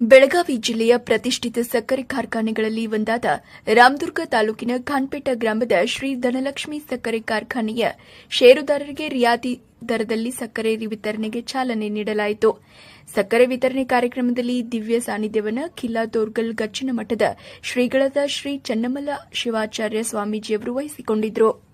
ಬೆಳಗಾವಿ ಜಿಲ್ಲೆಯ ಪ್ರತಿಷ್ಠಿತ ಸಕ್ಕರೆ ಕಾರ್ಖಾನೆಗಳಲ್ಲಿ ಒಂದಾದ ರಾಮದುರ್ಗ ತಾಲೂಕಿನ ಖಾನ್ಪೇಟ ಗ್ರಾಮದ ಶ್ರೀ ಧನಲಕ್ಷ್ಮಿ ಸಕ್ಕರೆ ಕಾರ್ಖಾನೆಯ ಷೇರುದಾರರಿಗೆ ರಿಯಾಯಿತಿ ದರದಲ್ಲಿ ಸಕ್ಕರೆ ವಿತರಣೆಗೆ ಚಾಲನೆ ನೀಡಲಾಯಿತು. ಸಕ್ಕರೆ ವಿತರಣೆ ಕಾರ್ಯಕ್ರಮದಲ್ಲಿ ದಿವ್ಯ ಸಾನ್ನಿಧ್ಯವನ್ನು ಖಿಲ್ಲಾ ತೋರ್ಗಲ್ ಗಚ್ಚಿನ ಮಠದ ಶ್ರೀಗಳಾದ ಶ್ರೀ ಚನ್ನಮಲ್ಲ ಶಿವಾಚಾರ್ಯ ಸ್ವಾಮೀಜಿಯವರು ವಹಿಸಿಕೊಂಡಿದ್ದರು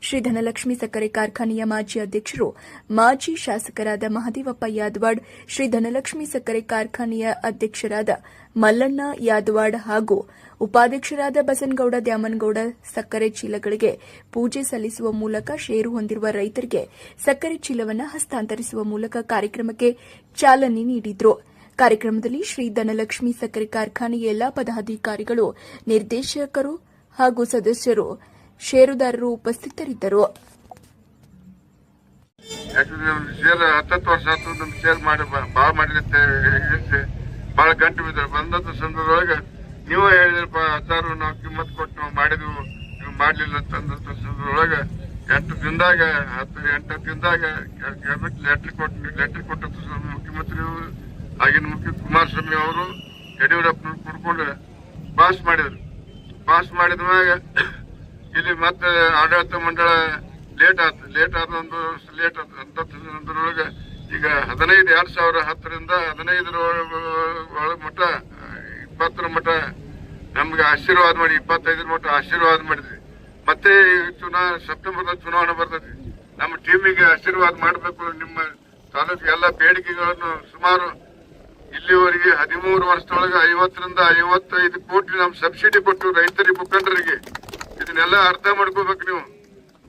ಶ್ರೀ ಧನಲಕ್ಷ್ಮಿ ಸಕ್ಕರೆ ಕಾರ್ಖಾನೆಯ ಮಾಜಿ ಅಧ್ಯಕ್ಷರು, ಮಾಜಿ ಶಾಸಕರಾದ ಮಹದೇವಪ್ಪ ಯಾದವಾಡ್, ಶ್ರೀ ಧನಲಕ್ಷ್ಮಿ ಸಕ್ಕರೆ ಕಾರ್ಖಾನೆಯ ಅಧ್ಯಕ್ಷರಾದ ಮಲ್ಲಣ್ಣ ಯಾದವಾಡ್ ಹಾಗೂ ಉಪಾಧ್ಯಕ್ಷರಾದ ಬಸನಗೌಡ ದ್ಯಾಮನಗೌಡ ಸಕ್ಕರೆ ಚೀಲಗಳಿಗೆ ಪೂಜೆ ಸಲ್ಲಿಸುವ ಮೂಲಕ ಷೇರು ಹೊಂದಿರುವ ರೈತರಿಗೆ ಸಕ್ಕರೆ ಚೀಲವನ್ನು ಹಸ್ತಾಂತರಿಸುವ ಮೂಲಕ ಕಾರ್ಯಕ್ರಮಕ್ಕೆ ಚಾಲನೆ ನೀಡಿದರು. ಕಾರ್ಯಕ್ರಮದಲ್ಲಿ ಶ್ರೀ ಧನಲಕ್ಷ್ಮಿ ಸಕ್ಕರೆ ಕಾರ್ಖಾನೆಯ ಎಲ್ಲಾ ಪದಾಧಿಕಾರಿಗಳು, ನಿರ್ದೇಶಕರು ಹಾಗೂ ಸದಸ್ಯರು ಷೇರುದಾರರು ಉಪಸ್ಥಿತರಿದ್ದರು. ಶೇರ್ ಹತ್ತತ್ತು ವರ್ಷ ಆತು ನಮ್ ಶೇರ್ ಮಾಡಿ ಭಾಳ ಮಾಡಿರುತ್ತೆ ಭಾಳ ಗಂಟು ಬಿದ್ದಾರೆ ಬಂದಂತ ಸಂದರ್ಭದೊಳಗೆ ನೀವು ಹೇಳಿದ್ರಪ್ಪ, ಹತ್ತಾರು ನಾವು ಕಿಮ್ಮತ್ ಕೊಟ್ಟು ನಾವು ಮಾಡಿದ್ವು, ನೀವು ಮಾಡ್ಲಿಲ್ಲ ಅಂತಂದಂತ ಸಂದರ್ಭದೊಳಗೆ ಎಂಟು ದಿನದಾಗ, ಹತ್ತು, ಎಂಟು ದಿನದಾಗ ಲೆಟ್ರ್ ಕೊಟ್ಟು ಲೆಟ್ರ್ ಕೊಟ್ಟ ಮುಖ್ಯಮಂತ್ರಿ ಆಗಿನ ಮುಖ್ಯ ಕುಮಾರಸ್ವಾಮಿ ಅವರು ಯಡಿಯೂರಪ್ಪನ ಕುಡ್ಕೊಂಡು ಪಾಸ್ ಮಾಡಿದ್ರು. ಪಾಸ್ ಮಾಡಿದ ಮ್ಯಾಗ ಇಲ್ಲಿ ಮತ್ತೆ ಆಡಳಿತ ಮಂಡಳ ಲೇಟ್ ಆಯ್ತು ಲೇಟ್ ಆದ ಒಂದು ಲೇಟ್ ಆಯ್ತು ಅಂತ ಸಂದರ್ಭದೊಳಗೆ ಈಗ ಹದಿನೈದು, ಎರಡು ಸಾವಿರ ಹತ್ತರಿಂದ ಹದಿನೈದರ ಒಳಗೆ ಮಟ್ಟ, ಇಪ್ಪತ್ತರ ಮಟ್ಟ ನಮ್ಗೆ ಆಶೀರ್ವಾದ ಮಾಡಿ, ಇಪ್ಪತ್ತೈದರ ಮಟ್ಟ ಆಶೀರ್ವಾದ ಮಾಡಿದ್ವಿ. ಮತ್ತೆ ಈ ಚುನಾ ಸೆಪ್ಟೆಂಬರ್ದಾಗ ಚುನಾವಣೆ ಬರ್ತೈತಿ. ನಮ್ಮ ಟೀಮಿಗೆ ಆಶೀರ್ವಾದ ಮಾಡಬೇಕು ನಿಮ್ಮ ತಾಲೂಕು ಎಲ್ಲ ಬೇಡಿಕೆಗಳನ್ನು ಸುಮಾರು ಇಲ್ಲಿವರೆಗೆ ಹದಿಮೂರು ವರ್ಷದೊಳಗೆ ಐವತ್ತರಿಂದ ಐವತ್ತೈದು ಕೋಟಿ ನಮ್ಮ ಸಬ್ಸಿಡಿ ಕೊಟ್ಟು ರೈತರಿಗೆ, ಮುಖಂಡರಿಗೆ ಇದನ್ನೆಲ್ಲ ಅರ್ಥ ಮಾಡ್ಕೋಬೇಕು ನೀವು.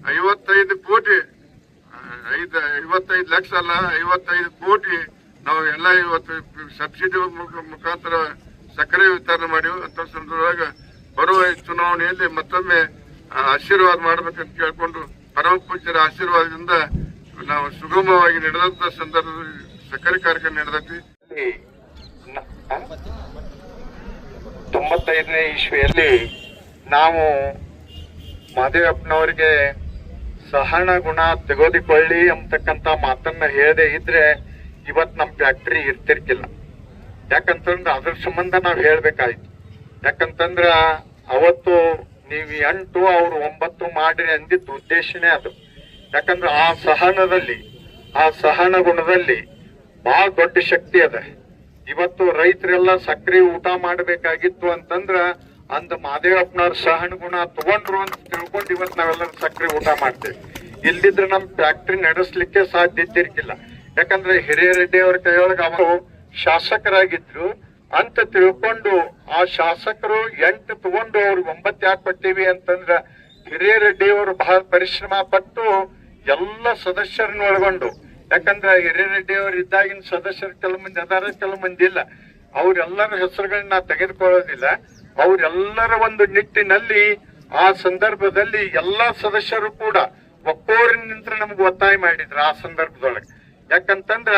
ಐವತ್ತೈದು ಕೋಟಿ ಐದು, ಐವತ್ತೈದು ಲಕ್ಷ ಅಲ್ಲ, ಐವತ್ತೈದು ಕೋಟಿ ನಾವು ಎಲ್ಲ ಇವತ್ತು ಸಬ್ಸಿಡಿ ಮುಖ- ಮುಖಾಂತರ ಸಕ್ಕರೆ ವಿತರಣೆ ಮಾಡಿ ಅಂತ ಸಂದರ್ಭದಾಗ ಬರುವ ಚುನಾವಣೆಯಲ್ಲಿ ಮತ್ತೊಮ್ಮೆ ಆಶೀರ್ವಾದ ಮಾಡ್ಬೇಕಂತ ಕೇಳ್ಕೊಂಡು ಪರಮ ಪೂಜ್ಯರ ಆಶೀರ್ವಾದದಿಂದ ನಾವು ಸುಗಮವಾಗಿ ನಡೆದಂತ ಸಂದರ್ಭದಲ್ಲಿ ಸಕ್ಕರೆ ಕಾರ್ಯಕ್ರಮ ನಡೆದೈತಿ. ತೊಂಬತ್ತೈದನೇ ಇಸ್ವಿಯಲ್ಲಿ ನಾವು ಮಹದೇವಪ್ಪನವರಿಗೆ ಸಹನ ಗುಣ ತೆಗೆದುಕೊಳ್ಳಿ ಅಂತಕ್ಕಂತ ಮಾತನ್ನ ಹೇಳದೆ ಇದ್ರೆ ಇವತ್ ನಮ್ ಫ್ಯಾಕ್ಟ್ರಿ ಇರ್ತಿರ್ಕಿಲ್ಲ. ಯಾಕಂತಂದ್ರ ಅದ್ರ ಸಂಬಂಧ ನಾವ್ ಹೇಳ್ಬೇಕಾಯ್ತು. ಯಾಕಂತಂದ್ರ ಅವತ್ತು ನೀವು ಎಂಟು ಅವ್ರು ಒಂಬತ್ತು ಮಾಡ್ರಿ ಅಂದಿದ್ದ ಉದ್ದೇಶನೇ ಅದು. ಯಾಕಂದ್ರ ಆ ಸಹನದಲ್ಲಿ, ಆ ಸಹನ ಗುಣದಲ್ಲಿ ಬಹಳ ದೊಡ್ಡ ಶಕ್ತಿ ಅದ. ಇವತ್ತು ರೈತರೆಲ್ಲ ಸಕ್ರಿ ಊಟ ಮಾಡಬೇಕಾಗಿತ್ತು ಅಂತಂದ್ರ ಅಂದ ಸಹನ ಗುಣ ತಗೊಂಡ್ರು ಅಂತ ತಿಳ್ಕೊಂಡು ಇವತ್ ನಾವೆಲ್ಲರೂ ಸಕ್ರಿ ಊಟ ಮಾಡ್ತೇವೆ. ಇಲ್ಲಿದ್ರೆ ನಮ್ ಫ್ಯಾಕ್ಟ್ರಿ ನಡೆಸ್ಲಿಕ್ಕೆ ಸಾಧ್ಯ ಇದ್ದಿರ್ಕಿಲ್ಲ ಯಾಕಂದ್ರೆ ಹಿರಿಯರೆಡ್ಡಿ ಅವ್ರ ಕೈಯೊಳಗೆ ಅವರು ಶಾಸಕರಾಗಿದ್ರು ಅಂತ ತಿಳ್ಕೊಂಡು ಆ ಶಾಸಕರು ಎಂಟು ತಗೊಂಡು ಅವ್ರಿಗೆ ಒಂಬತ್ತು ಯಾಕೆ ಕೊಟ್ಟಿವಿ ಅಂತಂದ್ರ ಹಿರಿಯರೆಡ್ಡಿ ಅವರು ಬಹಳ ಪರಿಶ್ರಮ ಪಟ್ಟು ಎಲ್ಲ ಸದಸ್ಯರನ್ನ ಒಳಗೊಂಡು. ಯಾಕಂದ್ರೆ ಹಿರಿಯರೆಡ್ಡಿ ಅವರು ಇದ್ದಾಗಿನ ಸದಸ್ಯರು ಕೆಲವು ಮಂದಿ ಅದಾರ, ಕೆಲವು ಮಂದಿ ಇಲ್ಲ. ಅವ್ರೆಲ್ಲರ ಹೆಸರುಗಳನ್ನ ತೆಗೆದುಕೊಳ್ಳೋದಿಲ್ಲ. ಅವ್ರೆಲ್ಲರ ಒಂದು ನಿಟ್ಟಿನಲ್ಲಿ ಆ ಸಂದರ್ಭದಲ್ಲಿ ಎಲ್ಲಾ ಸದಸ್ಯರು ಕೂಡ ಒಕ್ಕೋರಿನಿಂದ ನಮ್ಗೆ ಒತ್ತಾಯ ಮಾಡಿದ್ರು ಆ ಸಂದರ್ಭದೊಳಗೆ. ಯಾಕಂತಂದ್ರ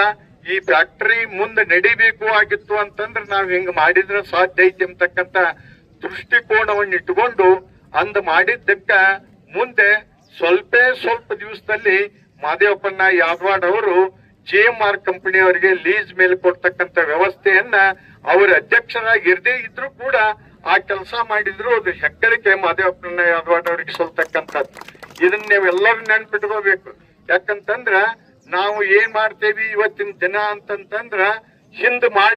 ಈ ಫ್ಯಾಕ್ಟರಿ ಮುಂದೆ ನಡಿಬೇಕು ಆಗಿತ್ತು ಅಂತಂದ್ರೆ ನಾವ್ ಹಿಂಗ್ ಮಾಡಿದ್ರೆ ಸಾಧ್ಯ ಐತಿ ಅಂತಕ್ಕಂತ ದೃಷ್ಟಿಕೋನವನ್ನು ಇಟ್ಟುಕೊಂಡು ಅಂದ ಮಾಡಿದ್ದಕ್ಕ ಮುಂದೆ ಸ್ವಲ್ಪ ಸ್ವಲ್ಪ ದಿವಸದಲ್ಲಿ ಮಾದೇವಪ್ಪನ ಯಾದವಾಡ್ ಅವರು ಜೆ ಎಂ ಆರ್ ಕಂಪನಿಯವರಿಗೆ ಲೀಸ್ ಮೇಲೆ ಕೊಡ್ತಕ್ಕಂತ ವ್ಯವಸ್ಥೆಯನ್ನ ಅವರ ಅಧ್ಯಕ್ಷರಾಗಿ ಇರದೇ ಇದ್ರು ಕೂಡ ಆ ಕೆಲಸ ಮಾಡಿದ್ರು ಅದು ಹೆಗ್ಗಳಿಕೆ. ಮಾದೇವಪ್ಪನ ಯಾದವಾಡ್ ಅವರಿಗೆ ಸಲ್ತಕ್ಕಂಥದ್ದು. ಇದನ್ನ ನೀವೆಲ್ಲರೂ ನೆನ್ಪಿಟ್ಕೋಬೇಕು. ಯಾಕಂತಂದ್ರ ನಾವು ಏನ್ ಮಾಡ್ತೇವಿ ಇವತ್ತಿನ ದಿನ ಅಂತಂತಂದ್ರ ಹಿಂದ್ ಮಾಡಿ